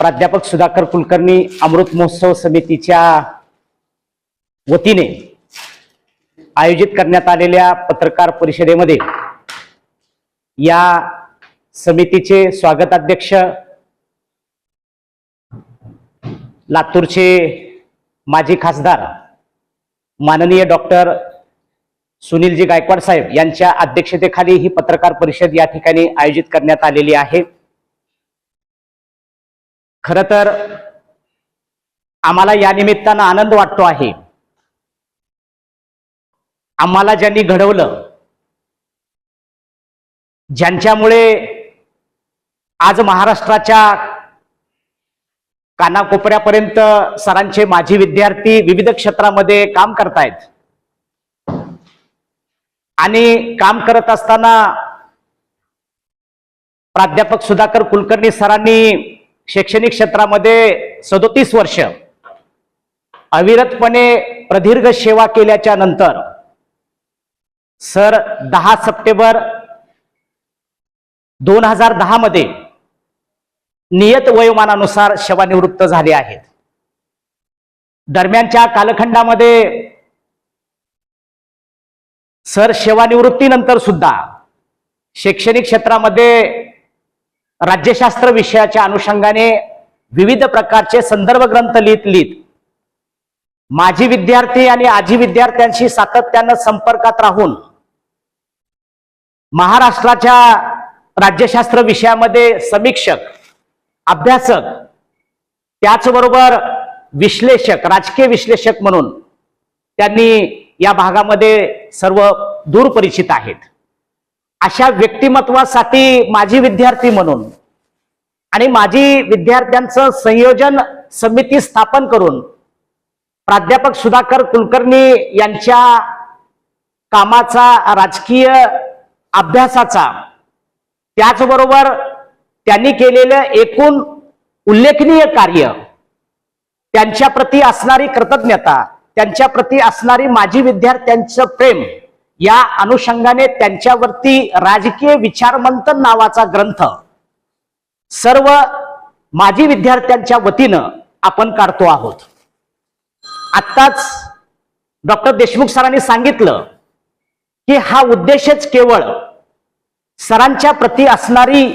प्राध्यापक सुधाकर कुलकर्णी अमृत महोत्सव समितीच्या वतीने आयोजित करण्यात आलेल्या पत्रकार परिषदेमध्ये या समितीचे स्वागताध्यक्ष लातूरचे माजी खासदार माननीय डॉक्टर सुनीलजी गायकवाड साहेब यांच्या अध्यक्षतेखाली ही पत्रकार परिषद या ठिकाणी आयोजित करण्यात आलेली आहे. खर तर आम्हाला या निमित्तानं आनंद वाटतो आहे. आम्हाला ज्यांनी घडवलं ज्यांच्यामुळे आज महाराष्ट्राच्या कानाकोपऱ्यापर्यंत सरांचे माजी विद्यार्थी विविध क्षेत्रामध्ये काम करतायत. आणि काम करत असताना प्राध्यापक सुधाकर कुलकर्णी सरांनी शैक्षणिक क्षेत्रामध्ये सदोतीस वर्ष अविरतपणे प्रदीर्घ सेवा केल्याच्यानंतर सर दहा सप्टेंबर दोन हजार दहा मध्ये नियत वयोमानानुसार सेवानिवृत्त झाले आहेत. दरम्यानच्या कालखंडामध्ये सर सेवानिवृत्तीनंतर सुद्धा शैक्षणिक क्षेत्रामध्ये राज्यशास्त्र विषयाच्या अनुषंगाने विविध प्रकारचे संदर्भ ग्रंथ लिहित लिहित माजी विद्यार्थी आणि आजी विद्यार्थ्यांशी सातत्यानं संपर्कात राहून महाराष्ट्राच्या राज्यशास्त्र विषयामध्ये समीक्षक अभ्यासक त्याचबरोबर विश्लेषक राजकीय विश्लेषक म्हणून त्यांनी या भागामध्ये सर्व दूरपरिचित आहेत. अशा व्यक्तिमत्वासाठी माजी विद्यार्थी म्हणून आणि माजी विद्यार्थ्यांचं संयोजन समिती स्थापन करून प्राध्यापक सुधाकर कुलकर्णी यांच्या कामाचा राजकीय अभ्यासाचा त्याचबरोबर त्यांनी केलेलं एकूण उल्लेखनीय कार्य त्यांच्या प्रती असणारी कृतज्ञता त्यांच्या प्रती असणारी माजी विद्यार्थ्यांचं प्रेम या अनुषंगाने त्यांच्यावरती राजकीय विचारमंथन नावाचा ग्रंथ सर्व माजी विद्यार्थ्यांच्या वतीनं आपण काढतो आहोत. आत्ताच डॉक्टर देशमुख सरांनी सांगितलं की हा उद्देशच केवळ सरांच्या प्रती असणारी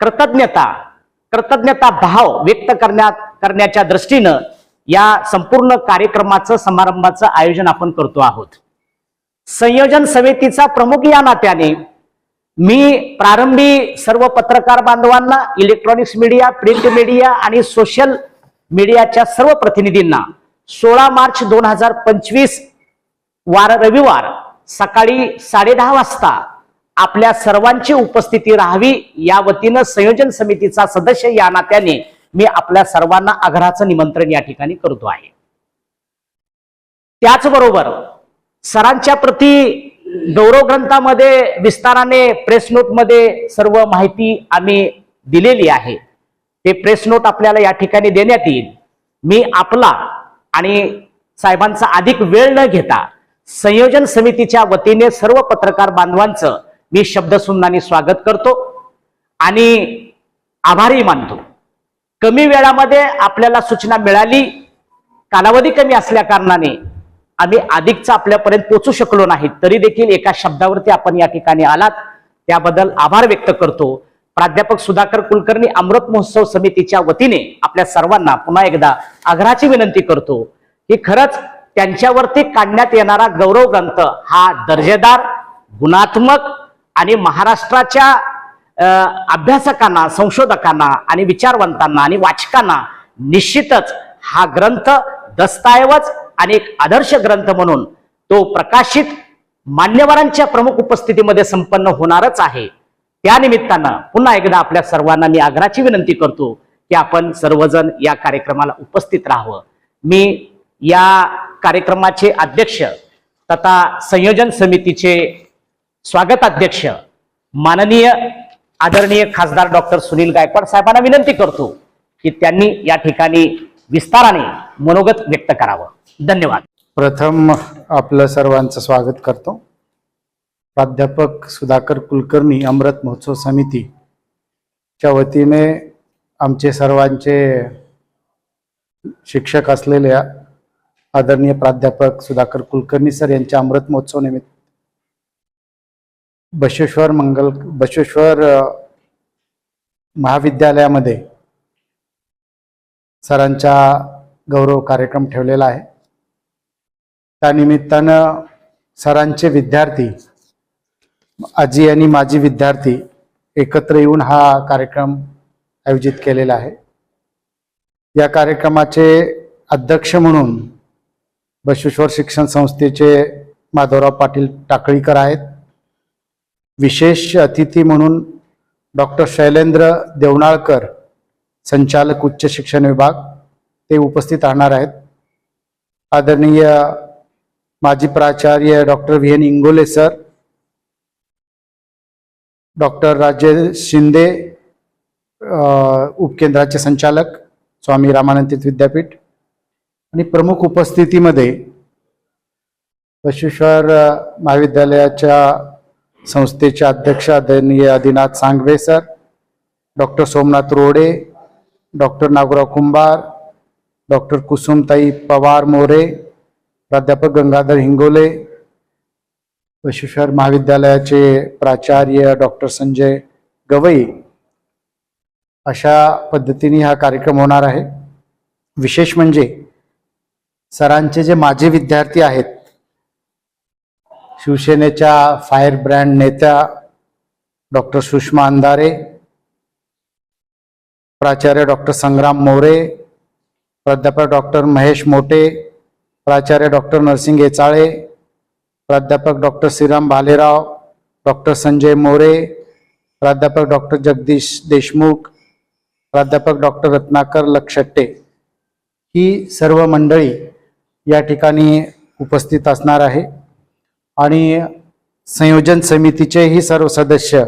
कृतज्ञता कृतज्ञता भाव व्यक्त करण्यात करण्याच्या दृष्टीनं या संपूर्ण कार्यक्रमाचं समारंभाचं आयोजन आपण करतो आहोत. संयोजन समितीचा प्रमुख या नात्याने मी प्रारंभी सर्व पत्रकार बांधवांना इलेक्ट्रॉनिक्स मीडिया प्रिंट मीडिया आणि सोशल मीडियाच्या सर्व प्रतिनिधींना सोळा मार्च दोन हजार पंचवीस वार रविवार सकाळी साडेदहा वाजता आपल्या सर्वांची उपस्थिती राहावी या वतीनं संयोजन समितीचा सदस्य या नात्याने मी आपल्या सर्वांना आग्रहाचं निमंत्रण या ठिकाणी करतो आहे. त्याचबरोबर सरांच्या प्रती गौरव ग्रंथामध्ये विस्ताराने प्रेस नोटमध्ये सर्व माहिती आम्ही दिलेली आहे. ते प्रेस नोट आपल्याला या ठिकाणी देण्यात येईल. मी आपला आणि साहेबांचा अधिक वेळ न घेता संयोजन समितीच्या वतीने सर्व पत्रकार बांधवांचं मी शब्दसुन्नाने स्वागत करतो आणि आभारी मानतो. कमी वेळामध्ये आपल्याला सूचना मिळाली. कालावधी कमी असल्या कारणाने आम्ही अधिकचा आपल्यापर्यंत पोचू शकलो नाही तरी देखील एका शब्दावरती आपण या ठिकाणी आलात. त्याबद्दल आभार व्यक्त करतो. प्राध्यापक सुधाकर कुलकर्णी अमृत महोत्सव समितीच्या वतीने आपल्या सर्वांना पुन्हा एकदा आग्रहाची विनंती करतो की खरंच त्यांच्यावरती काढण्यात येणारा गौरव ग्रंथ हा दर्जेदार गुणात्मक आणि महाराष्ट्राच्या अभ्यासकांना संशोधकांना आणि विचारवंतांना आणि वाचकांना निश्चितच हा ग्रंथ दस्तऐवज आणि एक आदर्श ग्रंथ म्हणून तो प्रकाशित मान्यवरांच्या प्रमुख उपस्थितीमध्ये संपन्न होणारच आहे. त्या निमित्तानं पुन्हा एकदा आपल्या सर्वांना मी आग्रहाची विनंती करतो की आपण सर्वजण या कार्यक्रमाला उपस्थित राहावं. मी या कार्यक्रमाचे अध्यक्ष तथा संयोजन समितीचे स्वागताध्यक्ष माननीय आदरणीय खासदार डॉक्टर सुनील गायकवाड साहेबांना विनंती करतो की त्यांनी या ठिकाणी विस्ताराने मनोगत व्यक्त करावं. धन्यवाद. प्रथम आपलं सर्वांचं स्वागत करतो. प्राध्यापक सुधाकर कुलकर्णी अमृत महोत्सव समितीच्या वतीने आमचे सर्वांचे शिक्षक असलेल्या आदरणीय प्राध्यापक सुधाकर कुलकर्णी सर यांच्या अमृत महोत्सव निमित्त बशेश्वर मंगल बशेश्वर महाविद्यालयामध्ये सरांचा गौरव कार्यक्रम ठेवलेला आहे. त्यानिमित्तानं सरांचे विद्यार्थी आजी आणि माजी विद्यार्थी एकत्र येऊन हा कार्यक्रम आयोजित केलेला आहे. या कार्यक्रमाचे अध्यक्ष म्हणून बशेश्वर शिक्षण संस्थेचे माधवराव पाटील टाकळीकर आहेत. विशेष अतिथी म्हणून डॉक्टर शैलेंद्र देवनाळकर संचालक उच्च शिक्षण विभाग ते उपस्थित राहणार आहेत. आदरणीय माजी प्राचार्य doctor V N Ingole sir doctor Rajesh Shinde उपकेंद्राचे संचालक स्वामी रामानंदित विद्यापीठ आणि प्रमुख उपस्थितीमध्ये बशेश्वर महाविद्यालयाच्या संस्थेचे अध्यक्ष आदरणीय Adinath Sangve sir doctor Somnath Rode doctor Nagorao Kumbhar doctor Kusumtai Pawar More प्राध्यापक गंगाधर हिंगोले बसवेश्वर महाविद्यालयाचे प्राचार्य डॉक्टर संजय गवई. अशा पद्धतीने हा कार्यक्रम होणार आहे. विशेष म्हणजे सरांचे जे माझे विद्यार्थी आहेत शिवसेनेच्या फायर ब्रँड नेत्या डॉक्टर सुषमा अंधारे प्राचार्य डॉक्टर संग्राम मोरे प्राध्यापक डॉक्टर महेश मोटे प्राचार्य डॉक्टर नरसिंग येचाळे प्राध्यापक डॉक्टर श्रीराम भालेराव डॉक्टर संजय मोरे प्राध्यापक डॉक्टर जगदीश देशमुख प्राध्यापक डॉक्टर रत्नाकर लक्षट्टे ही सर्व मंडळी या ठिकाणी उपस्थित असणार आहे. आणि संयोजन समितीचेही सर्व सदस्य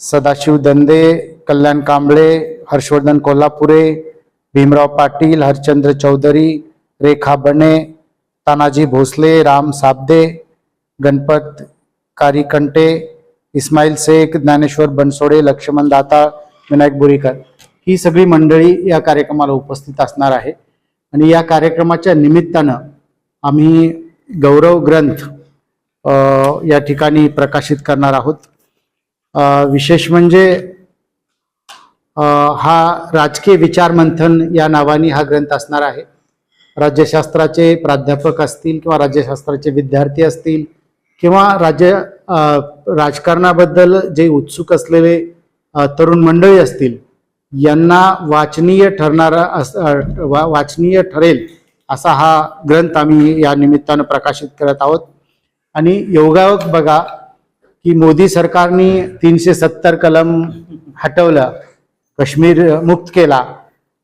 सदाशिव दंदे कल्याण कांबळे हर्षवर्धन कोल्हापुरे भीमराव पाटील हरचंद्र चौधरी रेखा बने तानाजी भोसले राम साबदे गणपत कारिकंटे इस्माईल शेख ज्ञानेश्वर बनसोडे लक्ष्मण दाता विनायक बोरीकर. ही सगळी मंडळी या कार्यक्रमाला उपस्थित असणार आहे. आणि या कार्यक्रमाच्या निमित्तानं आम्ही गौरव ग्रंथ या ठिकाणी प्रकाशित करणार आहोत. विशेष म्हणजे हा राजकीय विचारमंथन या नावाने हा ग्रंथ असणार आहे. राज्यशास्त्राचे प्राध्यापक असतील किंवा राज्यशास्त्राचे विद्यार्थी असतील किंवा राज्य राजकारणाबद्दल जे उत्सुक असलेले तरुण मंडळी असतील यांना वाचनीय ठरणारा अस- वा- वाचनीय ठरेल असा हा ग्रंथ आम्ही या निमित्तानं प्रकाशित करत आहोत. आणि योगायोग बघा की मोदी सरकारने तीनशे सत्तर कलम हटवलं काश्मीर मुक्त केला.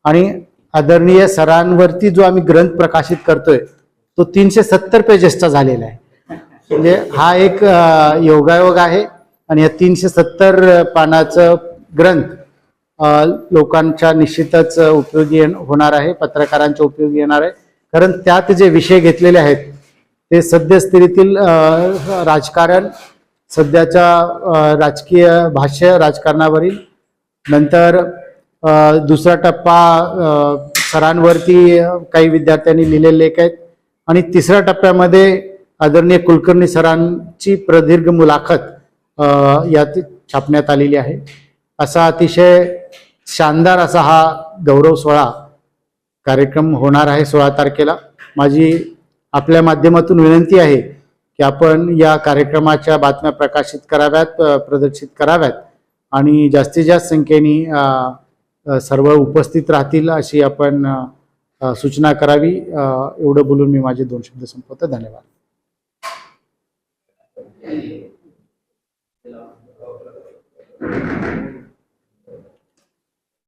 आणि आदरणीय सरांवरती जो आम्ही ग्रंथ प्रकाशित करतोय तो तीनशे सत्तर पेजेसचा झालेला आहे. म्हणजे हा एक योगायोग आहे आणि या तीनशे सत्तर पानाचं ग्रंथ लोकांच्या निश्चितच उपयोगी होणार आहे पत्रकारांच्या उपयोगी येणार आहे. कारण त्यात जे विषय घेतलेले आहेत ते सद्यस्थितीतील राजकारण सध्याच्या राजकीय भाष्य राजकारणावरील. नंतर दुसरा टप्पा सरांवरती काही विद्यार्थ्यांनी लिहिलेले लेख आहेत. आणि तिसऱ्या टप्प्यामध्ये आदरणीय कुलकर्णी सरांची प्रदीर्घ मुलाखत यात छापण्यात आलेली आहे. असा अतिशय शानदार असा हा गौरव सोहळा कार्यक्रम होणार आहे सोळा तारखेला. माझी आपल्या माध्यमातून विनंती आहे की आपण या कार्यक्रमाच्या बातम्या प्रकाशित कराव्यात प्रदर्शित कराव्यात आणि जास्तीत जास्त संख्येने सर्व उपस्थित राहतील अशी आपण सूचना करावी एवढं बोलून मी माझे दोन शब्द संपवतो धन्यवाद